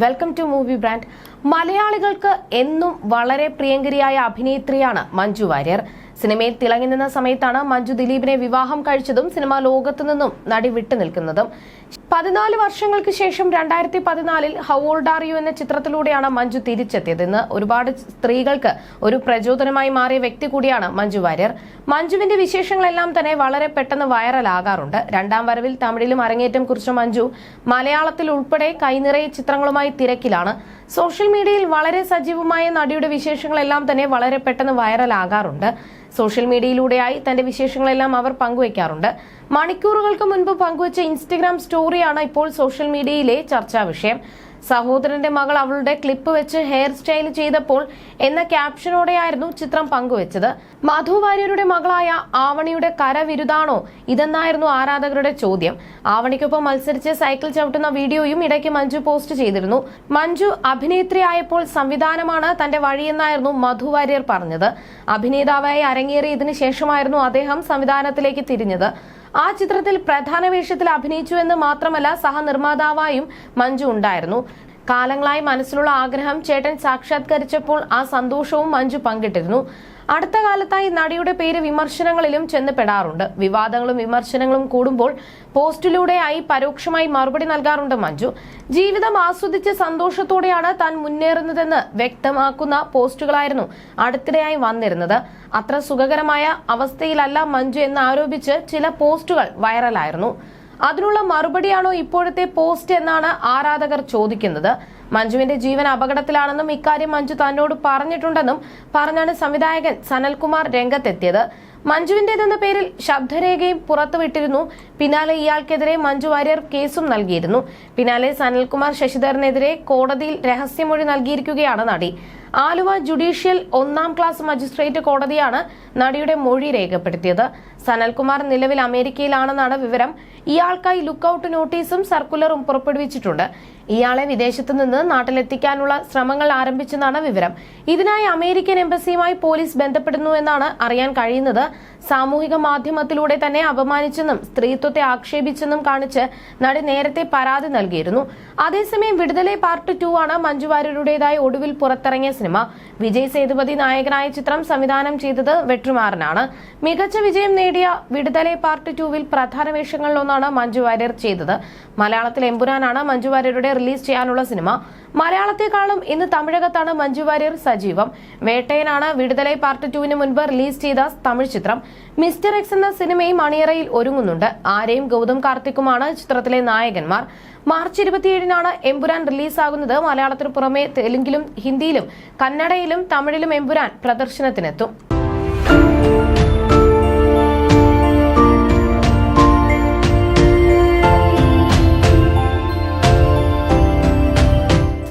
Welcome to movie brand മലയാളികൾക്ക് എന്നും വളരെ പ്രിയങ്കരിയായ അഭിനേത്രിയാണ് മഞ്ജു വാര്യർ. സിനിമയിൽ തിളങ്ങി നിന്ന സമയത്താണ് മഞ്ജു ദിലീപിനെ വിവാഹം കഴിച്ചതും സിനിമാ ലോകത്തു നിന്നും നടി വിട്ടു നിൽക്കുന്നതും. പതിനാല് വർഷങ്ങൾക്ക് ശേഷം രണ്ടായിരത്തി പതിനാലിൽ ഹൗ ഓൾഡ് ആർ യു എന്ന ചിത്രത്തിലൂടെയാണ് മഞ്ജു തിരിച്ചെത്തിയത്. ഇന്ന് ഒരുപാട് സ്ത്രീകൾക്ക് ഒരു പ്രചോദനമായി മാറിയ വ്യക്തി കൂടിയാണ് മഞ്ജു വാര്യർ. മഞ്ജുവിന്റെ വിശേഷങ്ങളെല്ലാം തന്നെ വളരെ പെട്ടെന്ന് വൈറലാകാറുണ്ട്. രണ്ടാം വരവിൽ തമിഴിലും അരങ്ങേറ്റം കുറിച്ച മഞ്ജു മലയാളത്തിൽ ഉൾപ്പെടെ കൈനിറയെ ചിത്രങ്ങളുമായി തിരക്കിലാണ്. സോഷ്യൽ മീഡിയയിൽ വളരെ സജീവമായ നടിയുടെ വിശേഷങ്ങളെല്ലാം തന്നെ വളരെ പെട്ടെന്ന് വൈറലാകാറുണ്ട്. സോഷ്യൽ മീഡിയയിലൂടെയായി തന്റെ വിശേഷങ്ങളെല്ലാം അവർ പങ്കുവയ്ക്കാറുണ്ട് മണിക്കൂറുകൾക്ക് മുൻപ് പങ്കുവച്ച ഇൻസ്റ്റഗ്രാം സ്റ്റോറിയാണ് ഇപ്പോൾ സോഷ്യൽ മീഡിയയിലെ ചർച്ചാ വിഷയം. സഹോദരന്റെ മകൾ അവളുടെ ക്ലിപ്പ് വെച്ച് ഹെയർ സ്റ്റൈൽ ചെയ്തപ്പോൾ എന്ന ക്യാപ്ഷനോടെയായിരുന്നു ചിത്രം പങ്കുവച്ചത്. മധു വാര്യരുടെ മകളായ ആവണിയുടെ കരവിരുതാണോ ഇതെന്നായിരുന്നു ആരാധകരുടെ ചോദ്യം. ആവണിക്കൊപ്പം മത്സരിച്ച് സൈക്കിൾ ചവിട്ടുന്ന വീഡിയോയും ഇടയ്ക്ക് മഞ്ജു പോസ്റ്റ് ചെയ്തിരുന്നു. മഞ്ജു അഭിനേത്രിയായപ്പോൾ സംവിധാനമാണ് തന്റെ വഴിയെന്നായിരുന്നു മധു വാര്യർ പറഞ്ഞത്. അഭിനേതാവായി അരങ്ങേറിയതിനു ശേഷമായിരുന്നു അദ്ദേഹം സംവിധാനത്തിലേക്ക് തിരിഞ്ഞത്. ആ ചിത്രത്തിൽ പ്രധാന വേഷത്തിൽ അഭിനയിച്ചു എന്ന് മാത്രമല്ല സഹനിർമ്മാതാവായും മഞ്ജു ഉണ്ടായിരുന്നു. കാലങ്ങളായി മനസ്സിലുള്ള ആഗ്രഹം ചേട്ടൻ സാക്ഷാത്കരിച്ചപ്പോൾ ആ സന്തോഷവും മഞ്ജു പങ്കിട്ടിരുന്നു. അടുത്ത കാലത്തായി നടിയുടെ പേര് വിമർശനങ്ങളിലും ചെന്ന് പെടാറുണ്ട്. വിവാദങ്ങളും വിമർശനങ്ങളും കൂടുമ്പോൾ പോസ്റ്റിലൂടെയായി പരോക്ഷമായി മറുപടി നൽകാറുണ്ട് മഞ്ജു. ജീവിതം ആസ്വദിച്ച് സന്തോഷത്തോടെയാണ് താൻ മുന്നേറുന്നതെന്ന് വ്യക്തമാക്കുന്ന പോസ്റ്റുകളായിരുന്നു അടുത്തിടെയായി വന്നിരുന്നത്. അത്ര സുഖകരമായ അവസ്ഥയിലല്ല മഞ്ജു എന്ന് ആരോപിച്ച് ചില പോസ്റ്റുകൾ വൈറലായിരുന്നു. അതിനുള്ള മറുപടിയാണോ ഇപ്പോഴത്തെ പോസ്റ്റ് എന്നാണ് ആരാധകർ ചോദിക്കുന്നത്. മഞ്ജുവിന്റെ ജീവൻ അപകടത്തിലാണെന്നും ഇക്കാര്യം മഞ്ജു തന്നോട് പറഞ്ഞിട്ടുണ്ടെന്നും പറഞ്ഞാണ് സംവിധായകൻ സനൽകുമാർ രംഗത്തെത്തിയത്. മഞ്ജുവിന്റേതെന്ന പേരിൽ ശബ്ദരേഖയും പുറത്തുവിട്ടിരുന്നു. പിന്നാലെ ഇയാൾക്കെതിരെ മഞ്ജു വാര്യർ കേസും നൽകിയിരുന്നു. പിന്നാലെ സനൽകുമാർ ശശിധരനെതിരെ കോടതിയിൽ രഹസ്യമൊഴി നൽകിയിരിക്കുകയാണ് നടി. ആലുവ ജുഡീഷ്യൽ ഒന്നാം ക്ലാസ് മജിസ്ട്രേറ്റ് കോടതിയാണ് നടിയുടെ മൊഴി രേഖപ്പെടുത്തിയത്. സനൽകുമാർ നിലവിൽ അമേരിക്കയിലാണെന്നാണ് വിവരം. ഇയാൾക്കായി ലുക്കൌട്ട് നോട്ടീസും സർക്കുലറും പുറപ്പെടുവിച്ചിട്ടുണ്ട്. ഇയാളെ വിദേശത്തു നിന്ന് നാട്ടിലെത്തിക്കാനുള്ള ശ്രമങ്ങൾ ആരംഭിച്ചെന്നാണ് വിവരം. ഇതിനായി അമേരിക്കൻ എംബസിയുമായി പോലീസ് ബന്ധപ്പെടുന്നു എന്നാണ് അറിയാൻ കഴിയുന്നത്. സാമൂഹിക മാധ്യമത്തിലൂടെ തന്നെ അപമാനിച്ചെന്നും സ്ത്രീത്വത്തെ ആക്ഷേപിച്ചെന്നും കാണിച്ച് നടി നേരത്തെ പരാതി നൽകിയിരുന്നു. അതേസമയം വിടുതലെ പാർട്ട് ടു ആണ് മഞ്ജു വാര്യരുടേതായി ഒടുവിൽ പുറത്തിറങ്ങിയ സിനിമ. വിജയ് സേതുപതി നായകനായ ചിത്രം സംവിധാനം ചെയ്തത് വെട്രിമാറനാണ്. മികച്ച വിജയം നേടിയ വിടുതലെ പാർട്ട് ടുവിൽ പ്രധാന വേഷങ്ങളിലൊന്നാണ് മഞ്ജു വാര്യർ ചെയ്തത്. മലയാളത്തിൽ എമ്പുരാനാണ് മഞ്ജു വാര്യരുടെ റിലീസ് ചെയ്യാനുള്ള സിനിമ. മലയാളത്തെക്കാളും ഇന്ന് തമിഴകത്താണ് മഞ്ജു വാര്യർ സജീവം. വേട്ടയനാണ് വിടുതലെ പാർട്ട് ടുവിന് മുൻപ് റിലീസ് ചെയ്ത തമിഴ് ചിത്രം. മിസ്റ്റർ എക്സ് എന്ന സിനിമയും അണിയറയിൽ ഒരുങ്ങുന്നുണ്ട്. ആരെയും ഗൗതം കാർത്തിക്കുമാണ് ചിത്രത്തിലെ നായകന്മാർ. മാർച്ച് ഇരുപത്തിയേഴിനാണ് എമ്പുരാൻ റിലീസാകുന്നത്. മലയാളത്തിന് പുറമെ തെലുങ്കിലും ഹിന്ദിയിലും കന്നഡയിലും തമിഴിലും എമ്പുരാൻ പ്രദർശനത്തിനെത്തും.